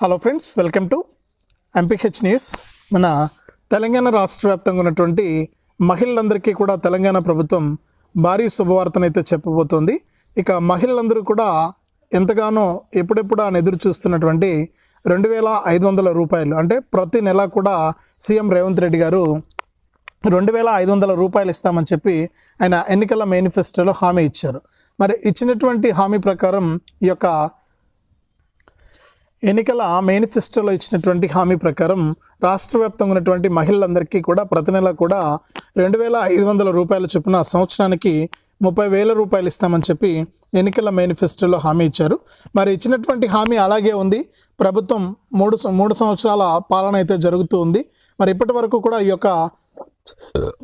Hello friends welcome to MPH news మన తెలంగాణ రాష్ట్ర వ్యాప్తంగా ఉన్నటువంటి మహిళలందరికీ కూడా తెలంగాణ ప్రభుత్వం భారీ శుభవార్తనైతే చెప్పబోతోంది. ఇక మహిళలందరూ కూడా ఎంతగానో ఎప్పుడెప్పుడు అని ఎదురు చూస్తున్నటువంటి రెండు వేల ఐదు వందల రూపాయలు అంటే ప్రతి నెల కూడా సీఎం రేవంత్ రెడ్డి గారు రెండు వేల ఐదు వందల రూపాయలు ఇస్తామని చెప్పి ఆయన ఎన్నికల మేనిఫెస్టోలో హామీ ఇచ్చారు. మరి ఇచ్చినటువంటి హామీ ప్రకారం ఈ యొక్క ఎన్నికల మేనిఫెస్టోలో ఇచ్చినటువంటి హామీ ప్రకారం రాష్ట్ర వ్యాప్తంగా ఉన్నటువంటి మహిళలందరికీ కూడా ప్రతి నెల కూడా రెండు వేల ఐదు వందల రూపాయల చొప్పున సంవత్సరానికి ముప్పై వేల రూపాయలు ఇస్తామని చెప్పి ఎన్నికల మేనిఫెస్టోలో హామీ ఇచ్చారు. మరి ఇచ్చినటువంటి హామీ అలాగే ఉంది. ప్రభుత్వం మూడు సం- మూడు సంవత్సరాల పాలన అయితే జరుగుతూ ఉంది. మరి ఇప్పటి వరకు కూడా ఈ యొక్క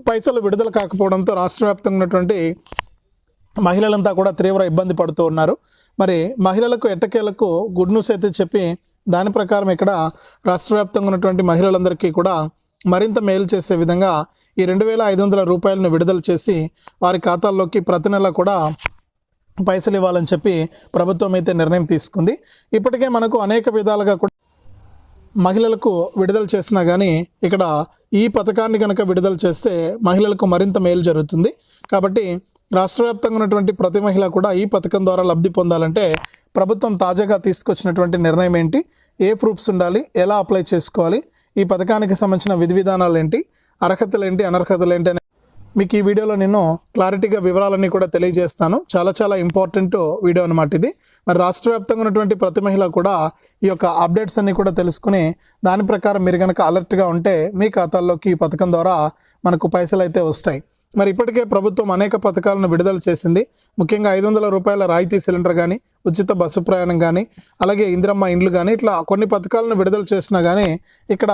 పైసలు విడుదల కాకపోవడంతో రాష్ట్ర వ్యాప్తంగా ఉన్నటువంటి మహిళలంతా కూడా తీవ్ర ఇబ్బంది పడుతూ ఉన్నారు. మరి మహిళలకు ఎట్టకేలకు గుడ్ న్యూస్ అయితే చెప్పి దాని ప్రకారం ఇక్కడ రాష్ట్ర వ్యాప్తంగా ఉన్నటువంటి మహిళలందరికీ కూడా మరింత మేలు చేసే విధంగా ఈ రెండు వేల ఐదు వందల రూపాయలను విడుదల చేసి వారి ఖాతాల్లోకి ప్రతి నెల కూడా పైసలు ఇవ్వాలని చెప్పి ప్రభుత్వం అయితే నిర్ణయం తీసుకుంది. ఇప్పటికే మనకు అనేక విధాలుగా కూడా మహిళలకు విడుదల చేసినా కానీ ఇక్కడ ఈ పథకాన్ని కనుక విడుదల చేస్తే మహిళలకు మరింత మేలు జరుగుతుంది. కాబట్టి రాష్ట్ర వ్యాప్తంగా ఉన్నటువంటి ప్రతి మహిళ కూడా ఈ పథకం ద్వారా లబ్ధి పొందాలంటే ప్రభుత్వం తాజాగా తీసుకొచ్చినటువంటి నిర్ణయం ఏంటి? ఏ ప్రూఫ్స్ ఉండాలి? ఎలా అప్లై చేసుకోవాలి? ఈ పథకానికి సంబంధించిన విధి విధానాలు ఏంటి? అర్హతలు ఏంటి? అనర్హతలు ఏంటి? అని మీకు ఈ వీడియోలో నేను క్లారిటీగా వివరాలన్నీ కూడా తెలియజేస్తాను. చాలా చాలా ఇంపార్టెంట్ వీడియో అనమాట ఇది. మరి రాష్ట్ర వ్యాప్తంగా ఉన్నటువంటి ప్రతి మహిళ కూడా ఈ యొక్క అప్డేట్స్ అన్నీ కూడా తెలుసుకుని దాని ప్రకారం మీరు కనుక అలర్ట్గా ఉంటే మీ ఖాతాల్లోకి ఈ పథకం ద్వారా మనకు పైసలు అయితే వస్తాయి. మరి ఇప్పటికే ప్రభుత్వం అనేక పథకాలను విడుదల చేసింది. ముఖ్యంగా ఐదు వందల రూపాయల రాయితీ సిలిండర్ కానీ ఉచిత బస్సు ప్రయాణం కానీ అలాగే ఇందిరమ్మ ఇండ్లు కానీ ఇట్లా కొన్ని పథకాలను విడుదల చేసినా కానీ ఇక్కడ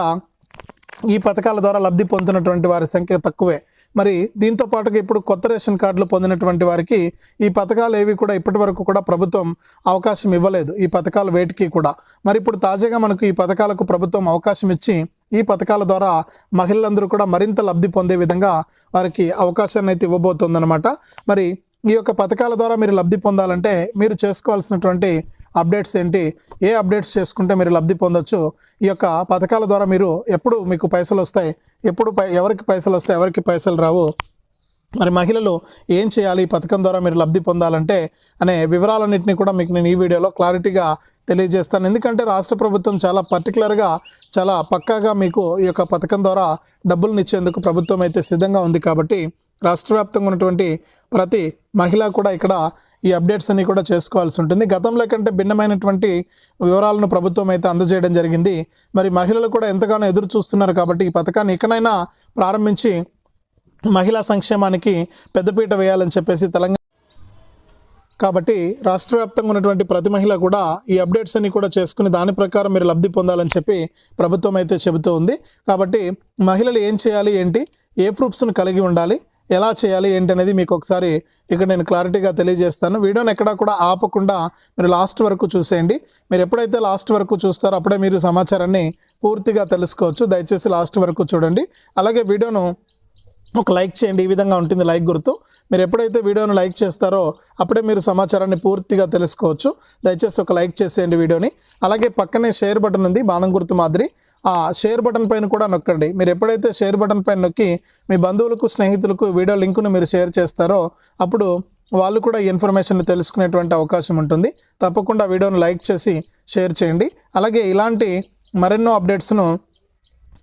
ఈ పథకాల ద్వారా లబ్ధి పొందుతున్నటువంటి వారి సంఖ్య తక్కువే. మరి దీంతో పాటుగా ఇప్పుడు కొత్త రేషన్ కార్డులు పొందినటువంటి వారికి ఈ పథకాలు ఏవి కూడా ఇప్పటి వరకు కూడా ప్రభుత్వం అవకాశం ఇవ్వలేదు. ఈ పథకాలు వేటికి కూడా. మరి ఇప్పుడు తాజాగా మనకు ఈ పథకాలకు ప్రభుత్వం అవకాశం ఇచ్చి ఈ పథకాల ద్వారా మహిళలందరూ కూడా మరింత లబ్ధి పొందే విధంగా వారికి అవకాశాన్ని అయితే ఇవ్వబోతోందనమాట మరి ఈ యొక్క పథకాల ద్వారా మీరు లబ్ధి పొందాలంటే మీరు చేసుకోవాల్సినటువంటి అప్డేట్స్ ఏంటి? ఏ అప్డేట్స్ చేసుకుంటే మీరు లబ్ధి పొందొచ్చు? ఈ యొక్క పథకాల ద్వారా మీరు ఎప్పుడు మీకు పైసలు వస్తాయి? ఎప్పుడు పై ఎవరికి పైసలు వస్తాయి? ఎవరికి పైసలు రావు? మరి మహిళలు ఏం చేయాలి? ఈ పథకం ద్వారా మీరు లబ్ధి పొందాలంటే అనే వివరాలన్నింటినీ కూడా మీకు నేను ఈ వీడియోలో క్లారిటీగా తెలియజేస్తాను. ఎందుకంటే రాష్ట్ర ప్రభుత్వం చాలా పర్టికులర్గా చాలా పక్కాగా మీకు ఈ యొక్క పథకం ద్వారా డబ్బులను ఇచ్చేందుకు ప్రభుత్వం అయితే సిద్ధంగా ఉంది కాబట్టి రాష్ట్ర వ్యాప్తంగా ఉన్నటువంటి ప్రతి మహిళ కూడా ఇక్కడ ఈ అప్డేట్స్ అన్ని కూడా చేసుకోవాల్సి ఉంటుంది. గతంలో కంటే భిన్నమైనటువంటి వివరాలను ప్రభుత్వం అయితే అందజేయడం జరిగింది. మరి మహిళలు కూడా ఎంతగానో ఎదురు చూస్తున్నారు కాబట్టి ఈ పథకాన్ని ఇకనైనా ప్రారంభించి మహిళా సంక్షేమానికి పెద్దపీట వేయాలని చెప్పేసి తెలంగాణ కాబట్టి రాష్ట్ర వ్యాప్తంగా ఉన్నటువంటి ప్రతి మహిళ కూడా ఈ అప్డేట్స్ అన్ని కూడా చేసుకుని దాని ప్రకారం మీరు లబ్ధి పొందాలని చెప్పి ప్రభుత్వం అయితే చెబుతూ ఉంది. కాబట్టి మహిళలు ఏం చేయాలి ఏంటి ఏ ప్రూఫ్స్ను కలిగి ఉండాలి ఎలా చేయాలి ఏంటి అనేది మీకు ఒకసారి ఇక్కడ నేను క్లారిటీగా తెలియజేస్తాను. వీడియోని ఎక్కడా కూడా ఆపకుండా మీరు లాస్ట్ వరకు చూసేయండి. మీరు ఎప్పుడైతే లాస్ట్ వరకు చూస్తారో అప్పుడే మీరు సమాచారాన్ని పూర్తిగా తెలుసుకోవచ్చు. దయచేసి లాస్ట్ వరకు చూడండి. అలాగే వీడియోను ఒక లైక్ చేయండి ఈ విధంగా ఉంటుంది లైక్ గుర్తు. మీరు ఎప్పుడైతే వీడియోను లైక్ చేస్తారో అప్పుడే మీరు సమాచారాన్ని పూర్తిగా తెలుసుకోవచ్చు. దయచేసి ఒక లైక్ చేసేయండి వీడియోని. అలాగే పక్కనే షేర్ బటన్ ఉంది బాణం గుర్తు మాదిరి. ఆ షేర్ బటన్ పైన కూడా నొక్కండి. మీరు ఎప్పుడైతే షేర్ బటన్ పైన నొక్కి మీ బంధువులకు స్నేహితులకు వీడియో లింకును మీరు షేర్ చేస్తారో అప్పుడు వాళ్ళు కూడా ఈ ఇన్ఫర్మేషన్ తెలుసుకునేటువంటి అవకాశం ఉంటుంది. తప్పకుండా వీడియోను లైక్ చేసి షేర్ చేయండి. అలాగే ఇలాంటి మరెన్నో అప్డేట్స్ను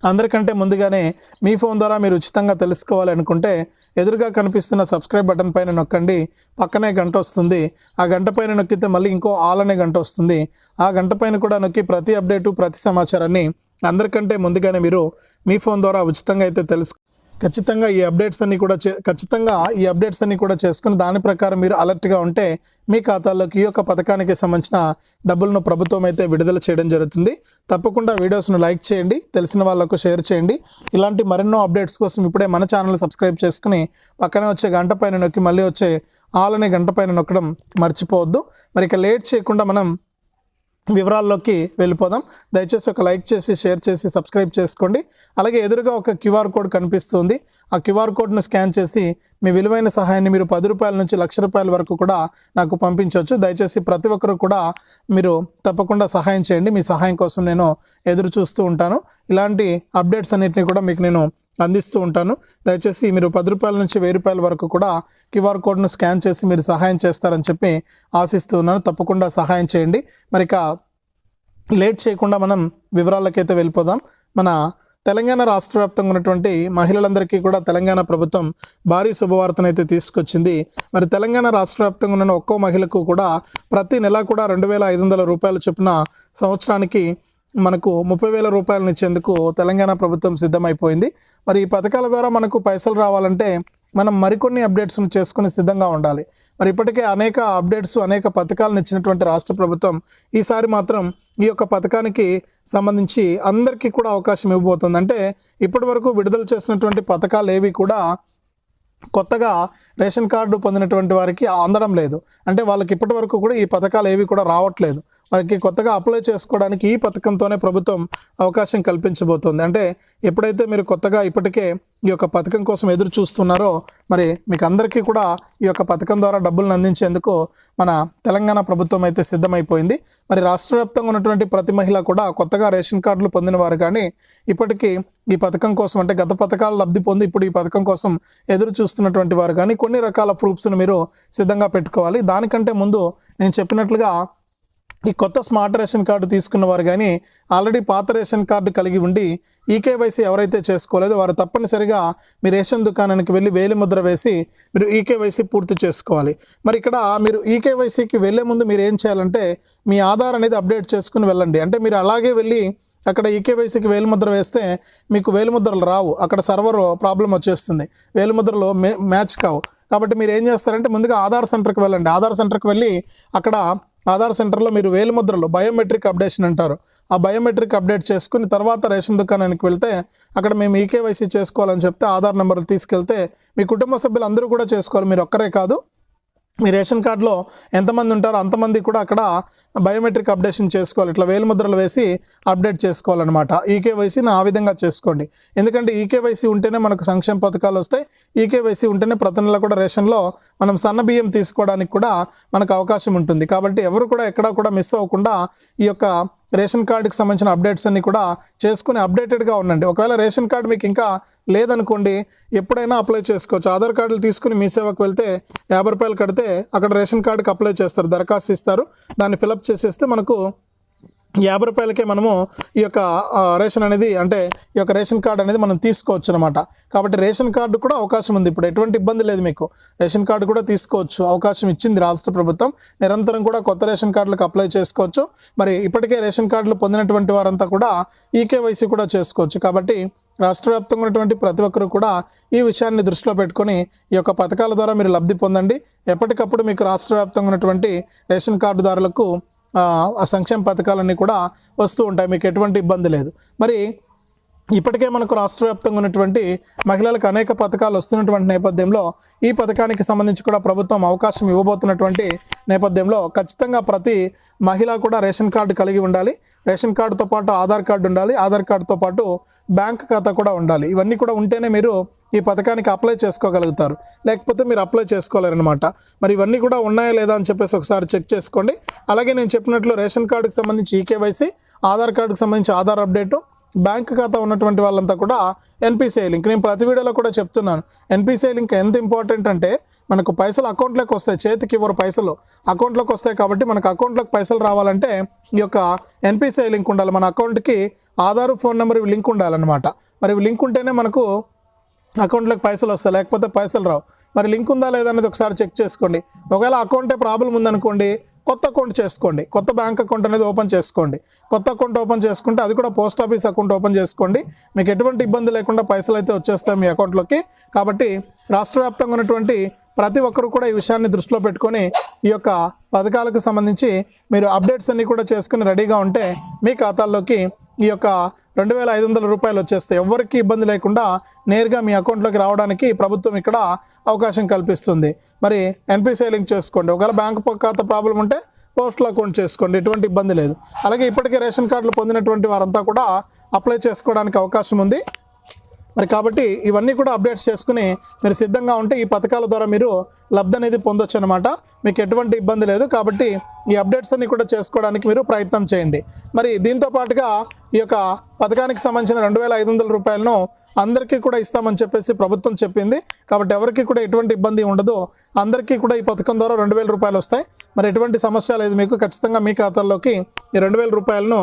అందరికంటే ముందుగానే మీ ఫోన్ ద్వారా మీరు ఉచితంగా తెలుసుకోవాలనుకుంటే ఎదురుగా కనిపిస్తున్న సబ్స్క్రైబ్ బటన్ పైన నొక్కండి. పక్కనే గంట వస్తుంది. ఆ గంట పైన నొక్కితే మళ్ళీ ఇంకో ఆల్ అనే గంట వస్తుంది. ఆ గంట పైన కూడా నొక్కి ప్రతి అప్డేటు ప్రతి సమాచారాన్ని అందరికంటే ముందుగానే మీరు మీ ఫోన్ ద్వారా ఉచితంగా అయితే తెలుసు ఖచ్చితంగా ఈ అప్డేట్స్ అన్ని కూడా చే ఖచ్చితంగా ఈ అప్డేట్స్ అన్ని కూడా చేసుకుని దాని ప్రకారం మీరు అలర్ట్గా ఉంటే మీ ఖాతాలోకి ఈ యొక్క పథకానికి సంబంధించిన డబ్బులను ప్రభుత్వం అయితే విడుదల చేయడం జరుగుతుంది. తప్పకుండా వీడియోస్ను లైక్ చేయండి తెలిసిన వాళ్ళకు షేర్ చేయండి. ఇలాంటి మరెన్నో అప్డేట్స్ కోసం ఇప్పుడే మన ఛానల్ సబ్స్క్రైబ్ చేసుకుని పక్కనే వచ్చే గంట పైన నొక్కి మళ్ళీ వచ్చే ఆల్ అనే గంట పైన నొక్కడం మర్చిపోవద్దు. మరి ఇక లేట్ చేయకుండా మనం వివరాల్లోకి వెళ్ళిపోదాం. దయచేసి ఒక లైక్ చేసి షేర్ చేసి సబ్స్క్రైబ్ చేసుకోండి. అలాగే ఎదురుగా ఒక క్యూఆర్ కోడ్ కనిపిస్తుంది. ఆ క్యూఆర్ కోడ్ను స్కాన్ చేసి మీ విలువైన సహాయాన్ని మీరు పది రూపాయల నుంచి లక్ష రూపాయల వరకు కూడా నాకు పంపించవచ్చు. దయచేసి ప్రతి ఒక్కరు కూడా మీరు తప్పకుండా సహాయం చేయండి. మీ సహాయం కోసం నేను ఎదురు చూస్తూ ఉంటాను. ఇలాంటి అప్డేట్స్ అన్నిటిని కూడా మీకు నేను అందిస్తూ ఉంటాను. దయచేసి మీరు పది రూపాయల నుంచి వెయ్యి రూపాయల వరకు కూడా క్యూఆర్ కోడ్ను స్కాన్ చేసి మీరు సహాయం చేస్తారని చెప్పి ఆశిస్తూ ఉన్నాను తప్పకుండా సహాయం చేయండి. మరి ఇక లేట్ చేయకుండా మనం వివరాలకైతే వెళ్ళిపోదాం. మన తెలంగాణ రాష్ట్ర వ్యాప్తంగా ఉన్నటువంటి మహిళలందరికీ కూడా తెలంగాణ ప్రభుత్వం భారీ శుభవార్తనైతే తీసుకొచ్చింది. మరి తెలంగాణ రాష్ట్ర వ్యాప్తంగా ఉన్న ఒక్కో మహిళకు కూడా ప్రతి నెల కూడా రెండు వేల ఐదు వందల రూపాయల చొప్పున సంవత్సరానికి మనకు ముప్పై వేల రూపాయలను ఇచ్చేందుకు తెలంగాణ ప్రభుత్వం సిద్ధమైపోయింది. మరి ఈ పథకాల ద్వారా మనకు పైసలు రావాలంటే మనం మరికొన్ని అప్డేట్స్ను చేసుకుని సిద్ధంగా ఉండాలి. మరి ఇప్పటికే అనేక అప్డేట్స్ అనేక పథకాలను ఇచ్చినటువంటి రాష్ట్ర ప్రభుత్వం ఈసారి మాత్రం ఈ యొక్క పథకానికి సంబంధించి అందరికీ కూడా అవకాశం ఇవ్వబోతుంది. అంటే ఇప్పటి వరకు విడుదల చేసినటువంటి పథకాలు ఏవి కూడా కొత్తగా రేషన్ కార్డు పొందినటువంటి వారికి అందడం లేదు. అంటే వాళ్ళకి ఇప్పటి వరకు కూడా ఈ పథకాలు ఏవి కూడా రావట్లేదు. వారికి కొత్తగా అప్లై చేసుకోవడానికి ఈ పథకంతోనే ప్రభుత్వం అవకాశం కల్పించబోతోంది. అంటే ఎప్పుడైతే మీరు కొత్తగా ఇప్పటికే ఈ యొక్క పథకం కోసం ఎదురు చూస్తున్నారో మరి మీకు అందరికీ కూడా ఈ యొక్క పథకం ద్వారా డబ్బులను అందించేందుకు మన తెలంగాణ ప్రభుత్వం అయితే సిద్ధమైపోయింది. మరి రాష్ట్ర వ్యాప్తంగా ఉన్నటువంటి ప్రతి మహిళ కూడా కొత్తగా రేషన్ కార్డులు పొందిన వారు కానీ ఇప్పటికీ ఈ పథకం కోసం అంటే గత పథకాలు లబ్ధి పొంది ఇప్పుడు ఈ పథకం కోసం ఎదురు చూస్తున్నటువంటి వారు కానీ కొన్ని రకాల ప్రూఫ్స్ను మీరు సిద్ధంగా పెట్టుకోవాలి. దానికంటే ముందు నేను చెప్పినట్లుగా ఈ కొత్త స్మార్ట్ రేషన్ కార్డు తీసుకున్న వారు కానీ ఆల్రెడీ పాత రేషన్ కార్డు కలిగి ఉండి ఈకేవైసీ ఎవరైతే చేసుకోలేదో వారు తప్పనిసరిగా మీ రేషన్ దుకాణానికి వెళ్ళి వేలి ముద్ర వేసి మీరు ఈకేవైసీ పూర్తి చేసుకోవాలి. మరి ఇక్కడ మీరు ఈకేవైసీకి వెళ్ళే ముందు మీరు ఏం చేయాలంటే మీ ఆధార్ అనేది అప్డేట్ చేసుకుని వెళ్ళండి. అంటే మీరు అలాగే వెళ్ళి అక్కడ ఈకేవైసీకి వేలిముద్ర వేస్తే మీకు వేలిముద్రలు రావు. అక్కడ సర్వర్ ప్రాబ్లం వచ్చేస్తుంది. వేలిముద్రలు మే మ్యాచ్ కావు. కాబట్టి మీరు ఏం చేస్తారంటే ముందుగా ఆధార్ సెంటర్కి వెళ్ళండి. ఆధార్ సెంటర్కి వెళ్ళి అక్కడ ఆధార్ సెంటర్లో మీరు వేలిముద్రలు బయోమెట్రిక్ అప్డేషన్ అంటారు. ఆ బయోమెట్రిక్ అప్డేట్ చేసుకుని తర్వాత రేషన్ దుకాణానికి వెళ్తే అక్కడ మేము ఈకేవైసీ చేసుకోవాలని చెప్తే ఆధార్ నెంబర్ తీసుకెళ్తే మీ కుటుంబ సభ్యులు అందరూ కూడా చేసుకోవాలి. మీరు ఒక్కరే కాదు. మీ రేషన్ కార్డులో ఎంతమంది ఉంటారో అంతమంది కూడా అక్కడ బయోమెట్రిక్ అప్డేషన్ చేసుకోవాలి. ఇట్లా వేలిముద్రలు వేసి అప్డేట్ చేసుకోవాలన్నమాట. ఈకేవైసీని ఆ విధంగా చేసుకోండి. ఎందుకంటే ఈకేవైసీ ఉంటేనే మనకు సంక్షేమ పథకాలు వస్తాయి. ఈకేవైసీ ఉంటేనే ప్రతి నెల కూడా రేషన్లో మనం సన్న బియ్యం తీసుకోవడానికి కూడా మనకు అవకాశం ఉంటుంది. కాబట్టి ఎవరు కూడా ఎక్కడా కూడా మిస్ అవ్వకుండా ఈ యొక్క రేషన్ కార్డుకి సంబంధించిన అప్డేట్స్ అన్నీ కూడా చేసుకుని అప్డేటెడ్గా ఉండండి. ఒకవేళ రేషన్ కార్డు మీకు ఇంకా లేదనుకోండి ఎప్పుడైనా అప్లై చేసుకోవచ్చు. ఆధార్ కార్డులు తీసుకుని మీ సేవకు వెళ్తే యాభై రూపాయలు కడితే అక్కడ రేషన్ కార్డుకి అప్లై చేస్తారు దరఖాస్తు ఇస్తారు. దాన్ని ఫిలప్ చేసేస్తే మనకు యాభై రూపాయలకే మనము ఈ యొక్క రేషన్ అనేది అంటే ఈ యొక్క రేషన్ కార్డు అనేది మనం తీసుకోవచ్చు అనమాట కాబట్టి రేషన్ కార్డు కూడా అవకాశం ఉంది ఇప్పుడు. ఎటువంటి ఇబ్బంది లేదు మీకు. రేషన్ కార్డు కూడా తీసుకోవచ్చు. అవకాశం ఇచ్చింది రాష్ట్ర ప్రభుత్వం. నిరంతరం కూడా కొత్త రేషన్ కార్డులకు అప్లై చేసుకోవచ్చు. మరి ఇప్పటికే రేషన్ కార్డులు పొందినటువంటి వారంతా కూడా ఈకేవైసీ కూడా చేసుకోవచ్చు. కాబట్టి రాష్ట్ర వ్యాప్తంగా ఉన్నటువంటి ప్రతి ఒక్కరూ కూడా ఈ విషయాన్ని దృష్టిలో పెట్టుకొని ఈ యొక్క పథకాల ద్వారా మీరు లబ్ధి పొందండి. ఎప్పటికప్పుడు మీకు రాష్ట్ర వ్యాప్తంగా ఉన్నటువంటి రేషన్ కార్డుదారులకు ఆ, సంక్షేమ పథకాలన్నీ కూడా వస్తూ ఉంటాయి. మీకు ఎటువంటి ఇబ్బంది లేదు. మరి ఇప్పటికే మనకు రాష్ట్ర వ్యాప్తంగా ఉన్నటువంటి మహిళలకు అనేక పథకాలు వస్తున్నటువంటి నేపథ్యంలో ఈ పథకానికి సంబంధించి కూడా ప్రభుత్వం అవకాశం ఇవ్వబోతున్నటువంటి నేపథ్యంలో ఖచ్చితంగా ప్రతి మహిళ కూడా రేషన్ కార్డు కలిగి ఉండాలి. రేషన్ కార్డుతో పాటు ఆధార్ కార్డు ఉండాలి. ఆధార్ కార్డుతో పాటు బ్యాంక్ ఖాతా కూడా ఉండాలి. ఇవన్నీ కూడా ఉంటేనే మీరు ఈ పథకానికి అప్లై చేసుకోగలుగుతారు. లేకపోతే మీరు అప్లై చేసుకోలేరనమాట మరి ఇవన్నీ కూడా ఉన్నాయా లేదా అని చెప్పేసి ఒకసారి చెక్ చేసుకోండి. అలాగే నేను చెప్పినట్లు రేషన్ కార్డుకు సంబంధించి ఈకేవైసీ ఆధార్ కార్డుకు సంబంధించి ఆధార్ అప్డేటు బ్యాంక్ ఖాతా ఉన్నటువంటి వాళ్ళంతా కూడా ఎన్పిసిఐ లింక్. నేను ప్రతి వీడియోలో కూడా చెప్తున్నాను. ఎన్పిసిఐ లింక్ ఎంత ఇంపార్టెంట్ అంటే మనకు పైసలు అకౌంట్లోకి వస్తాయి. చేతికి ఇవ్వరు పైసలు. అకౌంట్లోకి వస్తాయి కాబట్టి మనకు అకౌంట్లోకి పైసలు రావాలంటే ఈ యొక్క ఎన్పిసిఐ లింక్ ఉండాలి. మన అకౌంట్కి ఆధార్ ఫోన్ నెంబర్ ఇవి లింక్ ఉండాలన్నమాట. మరి ఇవి లింక్ ఉంటేనే మనకు అకౌంట్లోకి పైసలు వస్తాయి లేకపోతే పైసలు రావు. మరి లింక్ ఉందా లేదా అనేది ఒకసారి చెక్ చేసుకోండి. ఒకవేళ అకౌంటే ప్రాబ్లం ఉందనుకోండి కొత్త అకౌంట్ చేసుకోండి. కొత్త బ్యాంక్ అకౌంట్ అనేది ఓపెన్ చేసుకోండి. కొత్త అకౌంట్ ఓపెన్ చేసుకుంటే అది కూడా పోస్ట్ ఆఫీస్ అకౌంట్ ఓపెన్ చేసుకోండి. మీకు ఎటువంటి ఇబ్బంది లేకుండా పైసలు అయితే వచ్చేస్తాయి మీ అకౌంట్లోకి. కాబట్టి రాష్ట్ర వ్యాప్తంగా ఉన్నటువంటి ప్రతి ఒక్కరు కూడా ఈ విషయాన్ని దృష్టిలో పెట్టుకొని ఈ యొక్క పథకాలకు సంబంధించి మీరు అప్డేట్స్ అన్నీ కూడా చేసుకుని రెడీగా ఉంటే మీ ఖాతాల్లోకి ఈ యొక్క రెండు వేల ఐదు వందల రూపాయలు వచ్చేస్తాయి ఎవరికి ఇబ్బంది లేకుండా నేరుగా మీ అకౌంట్లోకి రావడానికి ప్రభుత్వం ఇక్కడ అవకాశం కల్పిస్తుంది. మరి ఎన్పిసిఐ లింక్ చేసుకోండి. ఒకవేళ బ్యాంక్ ఖాతా ప్రాబ్లం ఉంటే పోస్టల్ అకౌంట్ చేసుకోండి. ఎటువంటి ఇబ్బంది లేదు. అలాగే ఇప్పటికే రేషన్ కార్డులు పొందినటువంటి వారంతా కూడా అప్లై చేసుకోవడానికి అవకాశం ఉంది. మరి కాబట్టి ఇవన్నీ కూడా అప్డేట్స్ చేసుకుని మీరు సిద్ధంగా ఉంటే ఈ పథకాల ద్వారా మీరు లబ్ధి అనేది పొందొచ్చు అనమాట మీకు ఎటువంటి ఇబ్బంది లేదు కాబట్టి ఈ అప్డేట్స్ అన్ని కూడా చేసుకోవడానికి మీరు ప్రయత్నం చేయండి. మరి దీంతో పాటుగా ఈ యొక్క పథకానికి సంబంధించిన రెండు వేల ఐదు వందల రూపాయలను అందరికీ కూడా ఇస్తామని చెప్పేసి ప్రభుత్వం చెప్పింది. కాబట్టి ఎవరికి కూడా ఎటువంటి ఇబ్బంది ఉండదు. అందరికీ కూడా ఈ పథకం ద్వారా రెండు వేల రూపాయలు వస్తాయి. మరి ఎటువంటి సమస్య లేదు మీకు. ఖచ్చితంగా మీ ఖాతాల్లోకి ఈ రెండు వేల రూపాయలను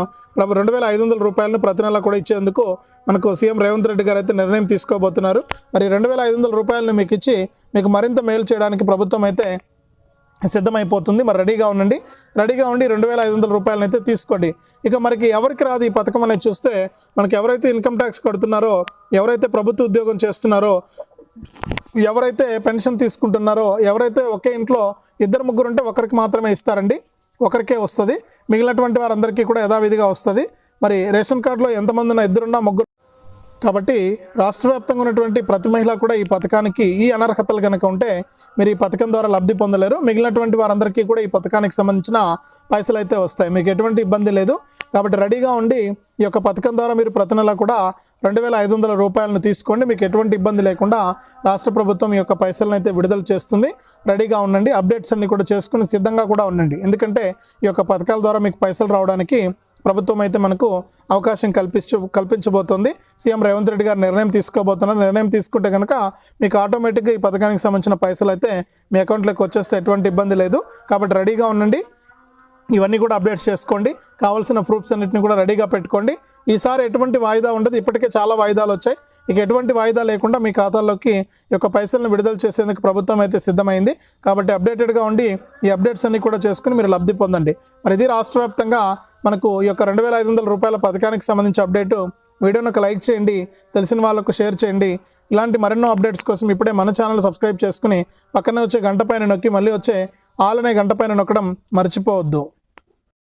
రెండు వేల ఐదు వందల రూపాయలను ప్రతి నెల కూడా ఇచ్చేందుకు మనకు సీఎం రేవంత్ రెడ్డి గారు అయితే నిర్ణయం తీసుకోబోతున్నారు. మరి రెండు వేల ఐదు వందల రూపాయలను మీకు ఇచ్చి మీకు మరింత మేలు చేయడానికి ప్రభుత్వం అయితే సిద్ధమైపోతుంది. మరి రెడీగా ఉండండి. రెడీగా ఉండి రెండు వేల ఐదు వందల రూపాయలనైతే తీసుకోండి. ఇక మనకి ఎవరికి రాదు ఈ పథకం అనేది చూస్తే మనకి ఎవరైతే ఇన్కమ్ ట్యాక్స్ కడుతున్నారో ఎవరైతే ప్రభుత్వ ఉద్యోగం చేస్తున్నారో ఎవరైతే పెన్షన్ తీసుకుంటున్నారో ఎవరైతే ఒకే ఇంట్లో ఇద్దరు ముగ్గురు ఉంటే ఒకరికి మాత్రమే ఇస్తారండి. ఒకరికే వస్తుంది. మిగిలినటువంటి వారందరికీ కూడా యథావిధిగా వస్తుంది. మరి రేషన్ కార్డులో ఎంతమంది ఉన్నా ఇద్దరున్నా ముగ్గురు కాబట్టి రాష్ట్ర వ్యాప్తంగా ఉన్నటువంటి ప్రతి మహిళ కూడా ఈ పథకానికి ఈ అనర్హతలు కనుక ఉంటే మీరు ఈ పథకం ద్వారా లబ్ధి పొందలేరు. మిగిలినటువంటి వారందరికీ కూడా ఈ పథకానికి సంబంధించిన పైసలు అయితే వస్తాయి. మీకు ఎటువంటి ఇబ్బంది లేదు. కాబట్టి రెడీగా ఉండి ఈ యొక్క పథకం ద్వారా మీరు ప్రతి నెల కూడా రెండు వేల ఐదు వందల రూపాయలను తీసుకోండి. మీకు ఎటువంటి ఇబ్బంది లేకుండా రాష్ట్ర ప్రభుత్వం ఈ యొక్క పైసలను అయితే విడుదల చేస్తుంది. రెడీగా ఉండండి. అప్డేట్స్ అన్ని కూడా చేసుకుని సిద్ధంగా కూడా ఉండండి. ఎందుకంటే ఈ యొక్క పథకాల ద్వారా మీకు పైసలు రావడానికి ప్రభుత్వం అయితే మనకు అవకాశం కల్పించు కల్పించబోతోంది. సీఎం రేవంత్ రెడ్డి గారు నిర్ణయం తీసుకోబోతున్నారు. నిర్ణయం తీసుకుంటే కనుక మీకు ఆటోమేటిక్గా ఈ పథకానికి సంబంధించిన పైసలు అయితే మీ అకౌంట్లోకి వచ్చేస్తే ఎటువంటి ఇబ్బంది లేదు. కాబట్టి రెడీగా ఉండండి. ఇవన్నీ కూడా అప్డేట్స్ చేసుకోండి. కావాల్సిన ప్రూఫ్స్ అన్నిటిని కూడా రెడీగా పెట్టుకోండి. ఈసారి ఎటువంటి వాయిదా ఉండదు. ఇప్పటికే చాలా వాయిదాలు వచ్చాయి. ఇక ఎటువంటి వాయిదా లేకుండా మీ ఖాతాల్లోకి యొక్క పైసలను విడుదల చేసేందుకు ప్రభుత్వం అయితే సిద్ధమైంది. కాబట్టి అప్డేటెడ్గా ఉండి ఈ అప్డేట్స్ అన్ని కూడా చేసుకుని మీరు లబ్ధి పొందండి. మరి ఇది రాష్ట్ర వ్యాప్తంగా మనకు ఈ యొక్క రెండు వేల ఐదు వందల రూపాయల పథకానికి సంబంధించి అప్డేటు. వీడియోను ఒక లైక్ చేయండి. తెలిసిన వాళ్ళకు షేర్ చేయండి. ఇలాంటి మరెన్నో అప్డేట్స్ కోసం ఇప్పుడే మన ఛానల్ సబ్స్క్రైబ్ చేసుకుని పక్కనే వచ్చే గంట పైన నొక్కి మళ్ళీ వచ్చే ఆల్ అనే గంట పైన నొక్కడం మర్చిపోవద్దు.